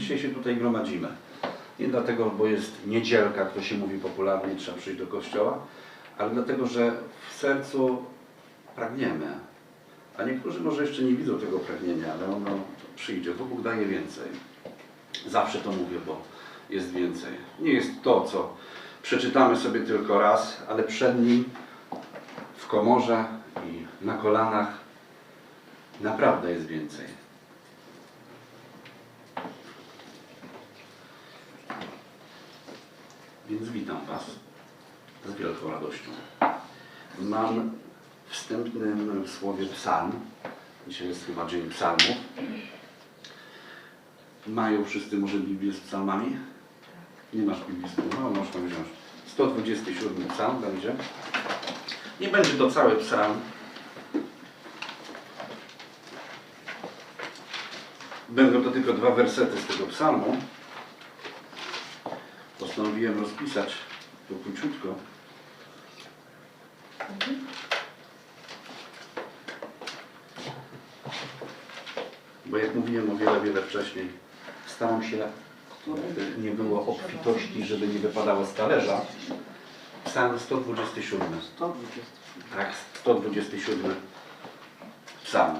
dzisiaj się tutaj gromadzimy. Nie dlatego, bo jest niedzielka, to się mówi popularnie, trzeba przyjść do kościoła, ale dlatego, że w sercu pragniemy. A niektórzy może jeszcze nie widzą tego pragnienia, ale ono przyjdzie, bo Bóg daje więcej. Zawsze to mówię, bo jest więcej. Nie jest to, co przeczytamy sobie tylko raz, ale przed Nim w komorze i na kolanach naprawdę jest więcej. Więc witam Was z wielką radością. Mam w wstępnym słowie psalm. Dzisiaj jest chyba dzień psalmów. Mają wszyscy może Biblię z psalmami? Nie masz Biblii z psalmami? No, można wziąć. 127 psalm będzie. Nie będzie to cały psalm. Będą to tylko dwa wersety z tego psalmu. Postanowiłem rozpisać to króciutko. Bo jak mówiłem o wiele, wiele wcześniej, staram się, żeby nie było obfitości, żeby nie wypadało z talerza. Psalm 127. 120. Tak, 127 psalm.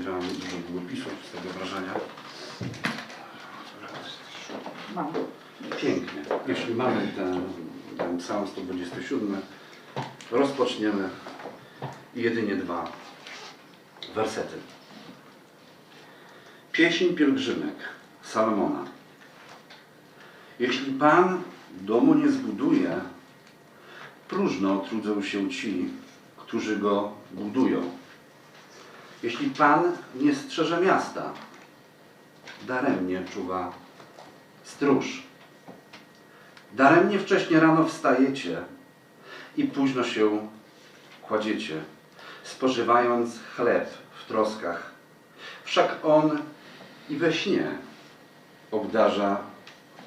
Zbierałem dużo długopisów z tego wrażenia. Mam. Pięknie. Jeśli mamy ten, ten psalm 127, rozpoczniemy jedynie dwa wersety. Pieśń pielgrzymek Salomona. Jeśli Pan domu nie zbuduje, próżno trudzą się ci, którzy go budują. Jeśli Pan nie strzeże miasta, daremnie czuwa stróż. Daremnie wcześnie rano wstajecie i późno się kładziecie, spożywając chleb w troskach. Wszak On i we śnie obdarza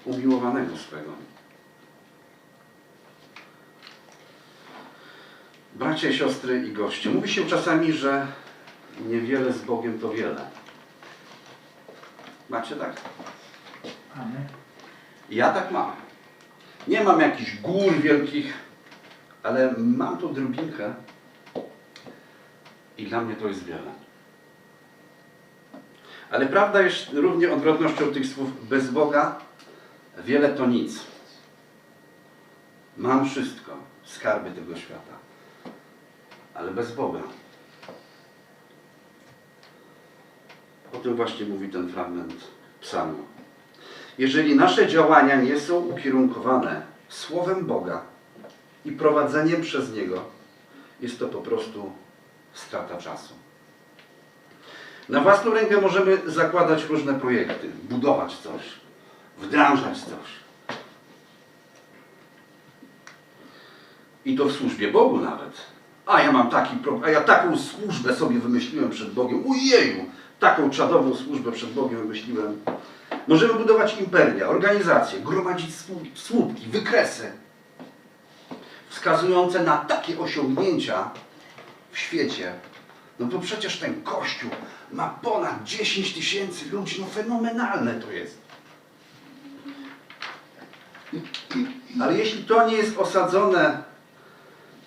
umiłowanego swego. Bracia, siostry i goście, mówi się czasami, że niewiele z Bogiem to wiele. Macie tak? Ja tak mam. Nie mam jakichś gór wielkich, ale mam tu drobinkę i dla mnie to jest wiele. Ale prawda jest równie odwrotnością tych słów. Bez Boga wiele to nic. Mam wszystko, skarby tego świata, ale bez Boga. O tym właśnie mówi ten fragment psalmu. Jeżeli nasze działania nie są ukierunkowane Słowem Boga i prowadzeniem przez Niego, jest to po prostu strata czasu. Na własną rękę możemy zakładać różne projekty, budować coś, wdrażać coś. I to w służbie Bogu nawet. A ja mam taki a ja taką służbę sobie wymyśliłem przed Bogiem. Ujeju, taką czadową służbę przed Bogiem wymyśliłem. Możemy budować imperia, organizacje, gromadzić słu- słupki, wykresy wskazujące na takie osiągnięcia w świecie. No to przecież ten kościół ma ponad 10 tysięcy ludzi, no fenomenalne to jest. Ale jeśli to nie jest osadzone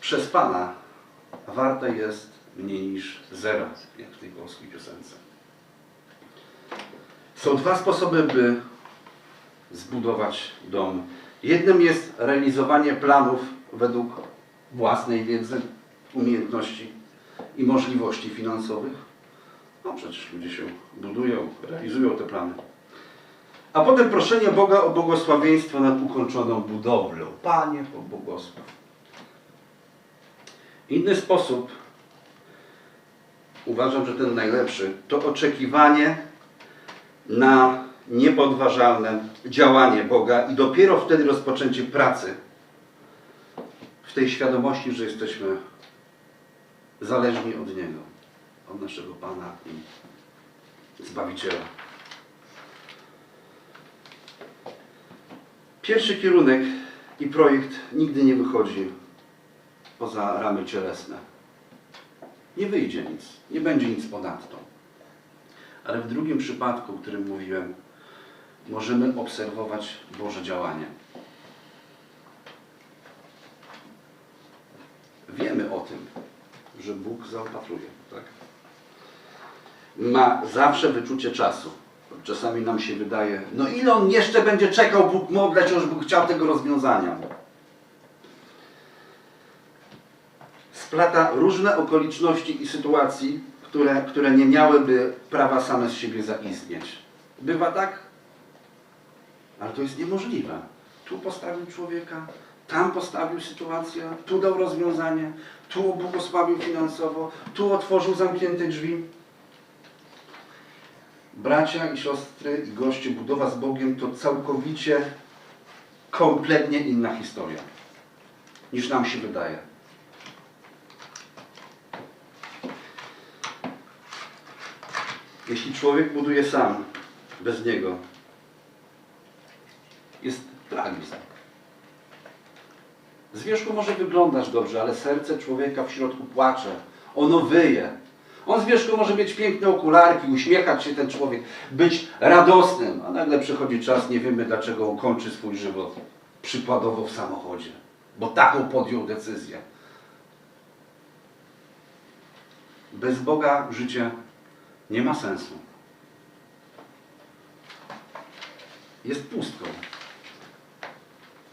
przez Pana, warte jest mniej niż zero, jak w tej polskiej piosence. Są dwa sposoby, by zbudować dom. Jednym jest realizowanie planów według własnej wiedzy, umiejętności i możliwości finansowych. No przecież ludzie się budują, realizują te plany. A potem proszenie Boga o błogosławieństwo nad ukończoną budowlą. Panie, pobłogosław. Inny sposób, uważam, że ten najlepszy, to oczekiwanie na niepodważalne działanie Boga i dopiero wtedy rozpoczęcie pracy w tej świadomości, że jesteśmy zależni od Niego, od naszego Pana i Zbawiciela. Pierwszy kierunek i projekt nigdy nie wychodzi poza ramy cielesne. Nie wyjdzie nic, nie będzie nic ponadto. Ale w drugim przypadku, o którym mówiłem, możemy obserwować Boże działanie. Wiemy o tym, że Bóg zaopatruje, tak? Ma zawsze wyczucie czasu. Czasami nam się wydaje, no ile on jeszcze będzie czekał, Bóg modleć, już Bóg chciał tego rozwiązania. Splata różne okoliczności i sytuacji, które, które nie miałyby prawa same z siebie zaistnieć. Bywa tak? Ale to jest niemożliwe. Tu postawił człowieka, tam postawił sytuację, tu dał rozwiązanie, tu błogosławił finansowo, tu otworzył zamknięte drzwi. Bracia i siostry i goście, budowa z Bogiem to całkowicie, kompletnie inna historia niż nam się wydaje. Jeśli człowiek buduje sam, bez niego, jest tragizm. Z wierzchu może wyglądasz dobrze, ale serce człowieka w środku płacze. Ono wyje. On z wierzchu może mieć piękne okularki, uśmiechać się ten człowiek, być radosnym, a nagle przychodzi czas, nie wiemy dlaczego on kończy swój żywot. Przykładowo w samochodzie, bo taką podjął decyzję. Bez Boga życie nie ma sensu. Jest pustką.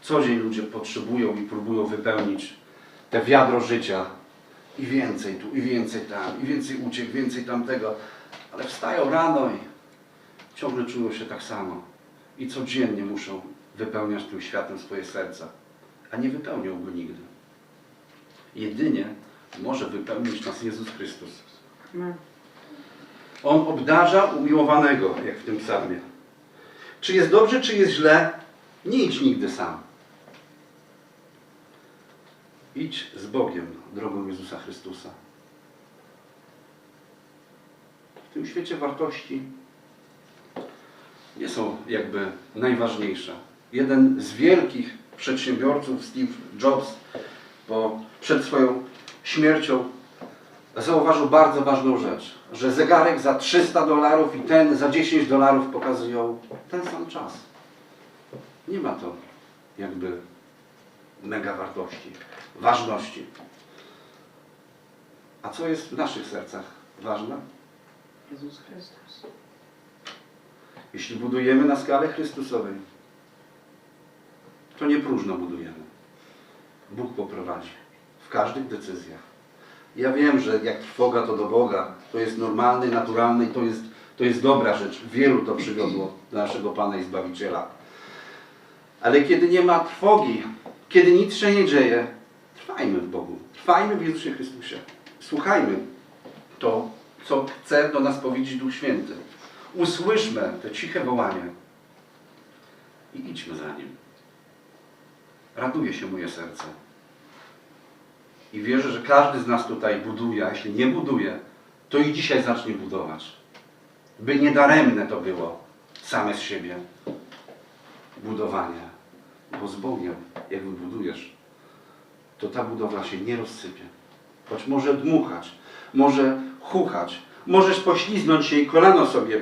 Co dzień ludzie potrzebują i próbują wypełnić te wiadro życia. I więcej tu, i więcej tam, i więcej uciek, więcej tamtego. Ale wstają rano i ciągle czują się tak samo. I codziennie muszą wypełniać tym światem swoje serca. A nie wypełnią go nigdy. Jedynie może wypełnić nas Jezus Chrystus. On obdarza umiłowanego, jak w tym psalmie. Czy jest dobrze, czy jest źle, nie idź nigdy sam. Idź z Bogiem, drogą Jezusa Chrystusa. W tym świecie wartości nie są jakby najważniejsze. Jeden z wielkich przedsiębiorców, Steve Jobs, po, przed swoją śmiercią zauważył bardzo ważną rzecz, że zegarek za 300 dolarów i ten za 10 dolarów pokazują ten sam czas. Nie ma to jakby mega wartości, ważności. A co jest w naszych sercach ważne? Jezus Chrystus. Jeśli budujemy na skalę Chrystusowej, to nie próżno budujemy. Bóg poprowadzi w każdych decyzjach. Ja wiem, że jak trwoga to do Boga, to jest normalne, naturalne i to jest, to jest dobra rzecz. Wielu to przywiodło do naszego Pana i Zbawiciela. Ale kiedy nie ma trwogi, kiedy nic się nie dzieje, trwajmy w Bogu. Trwajmy w Jezusie Chrystusie. Słuchajmy to, co chce do nas powiedzieć Duch Święty. Usłyszmy te ciche wołanie i idźmy za Nim. Raduje się moje serce. I wierzę, że każdy z nas tutaj buduje, a jeśli nie buduje, to i dzisiaj zacznie budować. By niedaremne to było same z siebie budowanie. Bo z Bogiem, jak wybudujesz, to ta budowla się nie rozsypie. Choć może dmuchać, może chuchać, możesz pośliznąć się i kolano sobie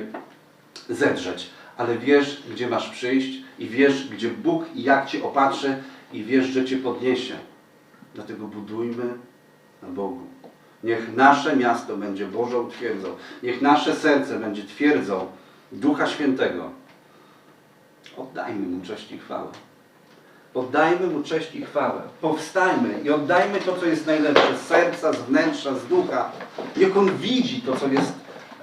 zedrzeć, ale wiesz, gdzie masz przyjść i wiesz, gdzie Bóg i jak Cię opatrzy i wiesz, że Cię podniesie. Dlatego budujmy na Bogu. Niech nasze miasto będzie Bożą twierdzą. Niech nasze serce będzie twierdzą Ducha Świętego. Oddajmy Mu cześć i chwałę. Oddajmy Mu cześć i chwałę. Powstajmy i oddajmy to, co jest najlepsze z serca, z wnętrza, z ducha. Niech On widzi to, co jest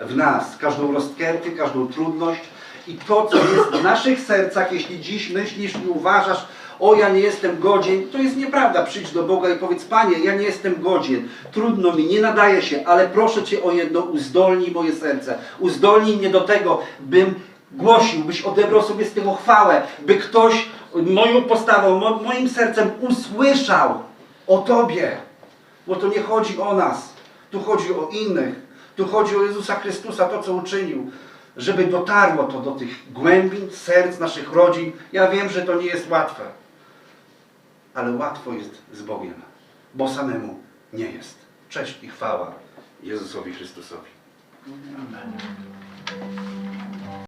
w nas. Każdą rozterkę, każdą trudność i to, co jest w naszych sercach. Jeśli dziś myślisz i uważasz, o ja nie jestem godzien, to jest nieprawda. Przyjdź do Boga i powiedz, Panie, ja nie jestem godzien, trudno mi, nie nadaje się, ale proszę Cię o jedno, uzdolnij moje serce. Uzdolnij mnie do tego, bym głosił, byś odebrał sobie z tego chwałę, by ktoś moją postawą, mo- moim sercem usłyszał o Tobie. Bo to nie chodzi o nas, tu chodzi o innych, tu chodzi o Jezusa Chrystusa, to co uczynił. żeby dotarło to do tych głębin serc naszych rodzin. Ja wiem, że to nie jest łatwe, ale łatwo jest z Bogiem, bo samemu nie jest. Cześć i chwała Jezusowi Chrystusowi. Amen.